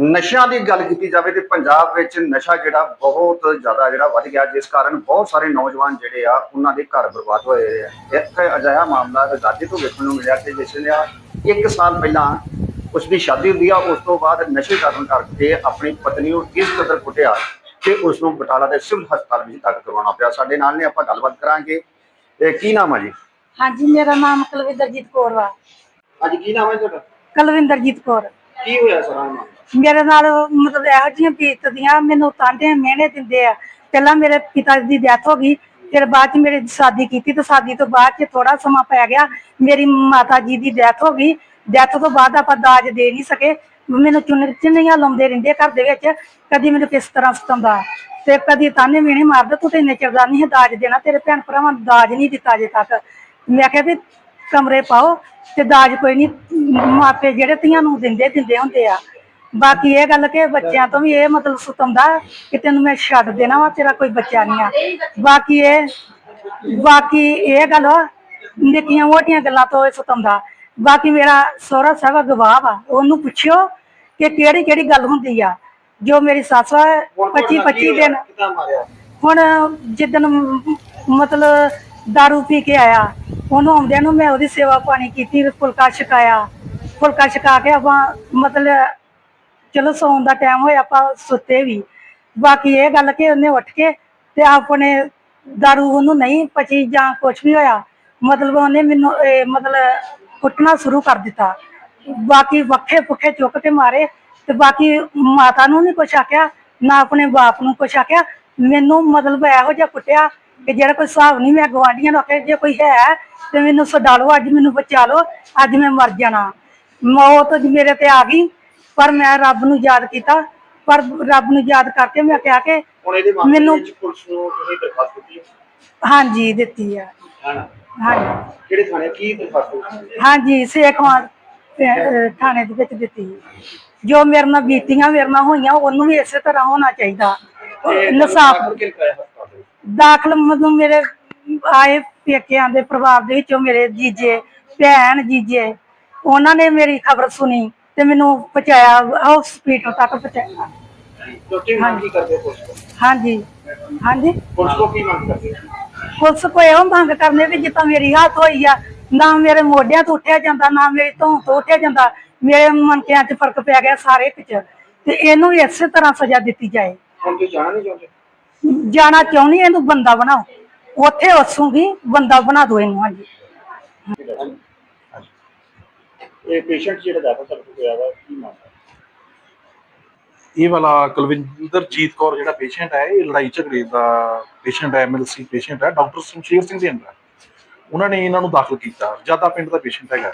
ਨਸ਼ਿਆਂ ਦੀ ਗੱਲ ਕੀਤੀ ਜਾਵੇ ਤੇ ਪੰਜਾਬ ਵਿੱਚ ਨਸ਼ਾ ਜਿਹੜਾ ਬਹੁਤ ਜ਼ਿਆਦਾ ਜਿਹੜਾ ਵੱਧ ਗਿਆ ਜਿਸ ਕਾਰਨ ਬਹੁਤ ਸਾਰੇ ਨੌਜਵਾਨ ਜਿਹੜੇ ਆ ਉਹਨਾਂ ਦੇ ਘਰ ਬਰਬਾਦ ਹੋਏ ਆ। ਇੱਕ ਅਜਿਹਾ ਮਾਮਲਾ ਰਜ਼ਾਦੀ ਤੋਂ ਵੇਖਣ ਨੂੰ ਮਿਲਿਆ ਕਿ ਜਿਸ ਨੇ ਇੱਕ ਸਾਲ ਪਹਿਲਾਂ ਉਸ ਦੀ ਸ਼ਾਦੀ ਹੁੰਦੀ ਆ ਉਸ ਤੋਂ ਬਾਅਦ ਨਸ਼ੇ ਕਰਨ ਕਰਕੇ ਆਪਣੀ ਪਤਨੀ ਨੂੰ ਇਸ ਕਦਰ ਕੁੱਟਿਆ ਕਿ ਉਸ ਨੂੰ ਬਟਾਲਾ ਦੇ ਸਿਵਲ ਹਸਪਤਾਲ ਵਿੱਚ ਦਾਖਲ ਕਰਵਾਉਣਾ ਪਿਆ। ਸਾਡੇ ਨਾਲ ਨੇ ਆਪਾਂ ਗੱਲਬਾਤ ਕਰਾਂਗੇ। ਇਹ ਕੀ ਨਾਮ ਆ ਜੀ? ਹਾਂਜੀ ਮੇਰਾ ਨਾਮ ਕੁਲਵਿੰਦਰਜੀਤ ਕੌਰ ਵਾ। ਅੱਜ ਕੀ ਨਾਮ ਹੈ ਤੁਹਾਡਾ? ਕੁਲਵਿੰਦਰਜੀਤ ਕੌਰ। ਕੀ ਹੋਇਆ ਸਰਾਂ ਮਾਮਲਾ? ਮੇਰੇ ਨਾਲ ਮਤਲਬ ਇਹੋ ਜਿਹੀਆਂ ਬੀਤਦੀਆਂ, ਮੈਨੂੰ ਤਾਂਡੇ ਮਿਹਣੇ ਦਿੰਦੇ ਆ। ਪਹਿਲਾਂ ਮੇਰੇ ਪਿਤਾ ਦੀ ਡੈਥ ਹੋ ਗਈ, ਫਿਰ ਬਾਅਦ ਚ ਮੇਰੀ ਸ਼ਾਦੀ ਕੀਤੀ ਤੇ ਸ਼ਾਦੀ ਤੋਂ ਬਾਅਦ ਚ ਥੋੜਾ ਸਮਾਂ ਪੈ ਗਿਆ, ਮੇਰੀ ਮਾਤਾ ਜੀ ਦੀ ਡੈਥ ਹੋ ਗਈ। ਡੈਥ ਤੋਂ ਬਾਅਦ ਆਪਾਂ ਦਾਜ ਦੇ ਨਹੀਂ ਸਕੇ। ਮੈਨੂੰ ਚੁੰਨ ਚੁੰਨੀਆਂ ਲਾਉਂਦੇ ਰਹਿੰਦੇ ਘਰ ਦੇ ਵਿੱਚ, ਕਦੀ ਮੈਨੂੰ ਕਿਸ ਤਰ੍ਹਾਂ ਸਤਾਉਂਦਾ। ਤੇ ਕਦੀ ਤਾਨੇ ਮੇਣੇ ਮਾਰਦਾ, ਤੂੰ ਤੇ ਇੰਨੇ ਚਿਰਦਾ ਨਹੀਂ ਦਾਜ ਦੇਣਾ, ਤੇਰੇ ਭੈਣ ਭਰਾਵਾਂ ਨੂੰ ਦਾਜ ਨਹੀਂ ਦਿੱਤਾ ਅਜੇ ਤੱਕ। ਮੈਂ ਕਿਹਾ ਵੀ ਕਮਰੇ ਪਾਓ ਤੇ ਦਾਜ ਕੋਈ ਨਹੀਂ, ਮਾਪੇ ਜਿਹੜੇ ਧੀਆਂ ਨੂੰ ਦਿੰਦੇ ਦਿੰਦੇ ਹੁੰਦੇ ਆ। ਬਾਕੀ ਇਹ ਗੱਲ ਕਿ ਬੱਚਿਆਂ ਤੋਂ ਵੀ ਇਹ ਮਤਲਬ ਸਤਾਉਂਦਾ ਕਿ ਤੈਨੂੰ ਮੈਂ ਛੱਡ ਦੇਣਾ ਵਾ ਤੇਰਾ ਕੋਈ ਬੱਚਾ ਨਹੀਂ ਆ। ਬਾਕੀ ਇਹ ਬਾਕੀ ਇਹ ਗੱਲ ਨਿੱਕੀਆਂ ਮੋਟੀਆਂ ਗੱਲਾਂ ਤੋਂ ਇਹ ਸਤਾਉਂਦਾ ਬਾਕੀ ਮੇਰਾ ਸਹੁਰਾ ਸਾਹਿਬ ਗਵਾਹ ਵਾ ਉਹਨੂੰ ਪੁੱਛਿਓ ਕਿ ਕਿਹੜੀ ਕਿਹੜੀ ਗੱਲ ਹੁੰਦੀ ਆ। ਜੋ ਮੇਰੀ ਸੱਸ ਵਾ 25 25 ਦਿਨ। ਹੁਣ ਜਿੱਦਣ ਮ- ਮਤਲਬ दारू ਪੀ ਕੇ ਆਇਆ ਉਹਨੂੰ ਆਉਂਦਿਆਂ ਨੂੰ ਮੈਂ ਉਹਦੀ ਸੇਵਾ ਪਾਣੀ ਕੀਤੀ ਫੁਲਕਾ ਛਕਾਇਆ। ਫੁਲਕਾ ਛਕਾ ਕੇ ਆਪਾਂ ਮਤਲਬ ਚਲੋ ਸੌਣ ਦਾ ਟਾਈਮ ਹੋਇਆ, ਆਪਾਂ ਸੁੱਤੇ ਵੀ। ਬਾਕੀ ਇਹ ਗੱਲ ਕਿ ਉਹਨੇ ਉੱਠ ਕੇ ਤੇ ਆਪਣੇ ਦਾਰੂ ਉਹਨੂੰ ਨਹੀਂ ਪਚੀ ਜਾਂ ਕੁਝ ਵੀ ਹੋਇਆ, ਮਤਲਬ ਉਹਨੇ ਮੈਨੂੰ, ਇਹ ਮਤਲਬ ਕੁੱਟਣਾ ਸ਼ੁਰੂ ਕਰ ਦਿੱਤਾ। ਬਾਕੀ ਵੱਖੇ ਪੁੱਖੇ ਚੁੱਕ ਕੇ ਮਾਰੇ ਤੇ ਬਾਕੀ ਮਾਤਾ ਨੂੰ ਨਹੀਂ ਕੁਛ ਆਖਿਆ, ਨਾ ਆਪਣੇ ਬਾਪ ਨੂੰ ਕੁਛ ਆਖਿਆ। ਮੈਨੂੰ ਮਤਲਬ ਇਹੋ ਜਿਹਾ ਕੁੱਟਿਆ ਕਿ ਜਿਹੜਾ ਕੋਈ ਹਿਸਾਬ ਨਹੀਂ, ਮੈਂ ਗਵਾਂਢੀਆਂ ਨੂੰ ਆਖਿਆ, ਜੇ ਕੋਈ ਹੈ ਤੇ ਮੈਨੂੰ ਸਦਾ ਲਓ ਅੱਜ ਮੈਨੂੰ ਬਚਾ ਲਓ, ਅੱਜ ਮੈਂ ਮਰ ਜਾਣਾ। ਮੌਤ ਮੇਰੇ ਤੇ ਆ ਗਈ। ਪਰ ਮੈਂ ਰੱਬ ਨੂੰ ਯਾਦ ਕੀਤਾ ਪਰ ਰੱਬ ਨੂੰ ਯਾਦ ਕਰਕੇ ਮੈਂ ਕਿਹਾ ਕਿ ਹੁਣ ਇਹਦੇ ਮਾਮਲੇ ਮੈਨੂੰ- ਵਿੱਚ ਪੁਲਿਸ ਨੂੰ ਤੁਸੀਂ ਦਰਖਾਸਤ ਦਿੱਤੀ ਹਾਂਜੀ ਦਿੱਤੀ ਆ। ਹਾਂ ਹਾਂਜੀ। ਕਿਹੜੇ ਥਾਣੇ? ਕੀ ਦਰਖਾਸਤ ਦਿੱਤੀ? ਹਾਂਜੀ ਸੇਖਵਾਂ ਥਾਣੇ ਦੇ ਵਿੱਚ ਦਿੱਤੀ। ਜੋ ਮੇਰੇ ਨਾਲ ਬੀਤੀਆਂ ਮੇਰੇ ਨਾਲ ਹੋਈਆਂ ਉਹਨੂੰ ਵੀ ਇਸੇ ਤਰ੍ਹਾਂ ਹੋਣਾ ਚਾਹੀਦਾ। ਇਨਸਾਫ ਕਿਲ ਕਰਾਇਆ ਹਸਪਤਾਲ ਦੇ ਵਿੱਚ? ਦਾਖਲ ਮਤਲਬ ਮੇਰੇ ਆਏ ਪੇਕਿਆਂ ਦੇ ਪ੍ਰਭਾਵ ਦੇ ਵਿੱਚੋਂ ਮੇਰੇ ਜੀਜੇ ਭੈਣ ਜੀਜੇ ਉਹਨਾਂ ਨੇ ਮੇਰੀ ਖਬਰ ਸੁਣੀ। ਤੇ ਮੈਨੂੰ ਪਹੁੰਚਾਇਆ ਹਸਪੀਟਲ ਤੱਕ ਪਹੁੰਚਾਇਆ। ਤੁਸੀਂ ਮੰਗ ਕੀ ਕਰਦੇ ਹੋ ਪੁਲਿਸ ਤੋਂ? ਹਾਂਜੀ ਹਾਂਜੀ। ਪੁਲਿਸ ਤੋਂ ਕੀ ਮੰਗ ਕਰਦੇ ਹੋ? ਪੁਲਿਸ ਕੋਈ ਇਹੋ ਮੰਗ ਕਰਨੇ ਵੀ ਜਿੱਦਾਂ ਮੇਰੀ ਹੱਥ ਹੋਈ ਆ ਨਾ ਮੇਰੇ ਮੋਢਿਆਂ ਤੋਂ ਉੱਠਿਆ ਜਾਂਦਾ ਨਾ ਮੇਰੀ ਧੌਣ ਤੋਂ ਉੱਠਿਆ ਜਾਂਦਾ ਮੇਰੇ ਮਨਕਿਆਂ 'ਚ ਫ਼ਰਕ ਪੈ ਗਿਆ ਸਾਰੇ ਵਿੱਚ। ਤੇ ਇਹਨੂੰ ਵੀ ਇਸੇ ਤਰ੍ਹਾਂ ਸਜ਼ਾ ਦਿੱਤੀ ਜਾਏ। ਹੁਣ ਤੁਸੀਂ ਜਾਣਾ ਨਹੀਂ ਚਾਹੁੰਦੇ? ਜਾਣਾ ਚਾਹੁੰਦੀ ਇਹਨੂੰ ਬੰਦਾ ਬਣਾਓ। ਉੱਥੇ ਵਸੂਗੀ ਬੰਦਾ ਬਣਾ ਦੋ ਇਹਨੂੰ ਹਾਂਜੀ। ਇਹ ਪੇਸ਼ੈਂਟ ਜਿਹੜਾ ਦਾਖਲ ਸਰਕਟ ਹੋਇਆ ਵਾ, ਕੀ ਮਾਮਲਾ ਇਹ ਵਾਲਾ ਕੁਲਵਿੰਦਰਜੀਤ ਕੌਰ ਜਿਹੜਾ ਪੇਸ਼ੈਂਟ ਹੈ, ਇਹ ਲੜਾਈ ਝਗੜੇ ਦਾ ਪੇਸ਼ੈਂਟ ਹੈ ਐਮਐਲਸੀ ਪੇਸ਼ੈਂਟ ਹੈ, ਡਾਕਟਰ ਸ਼ਮਸ਼ੀਰ ਸਿੰਘ ਦੇ ਅੰਦਰ। ਉਹਨਾਂ ਨੇ ਇਹਨਾਂ ਨੂੰ ਦਾਖਲ ਕੀਤਾ ਜ਼ਿਆਦਾ ਪਿੰਡ ਦਾ ਪੇਸ਼ੈਂਟ ਹੈਗਾ।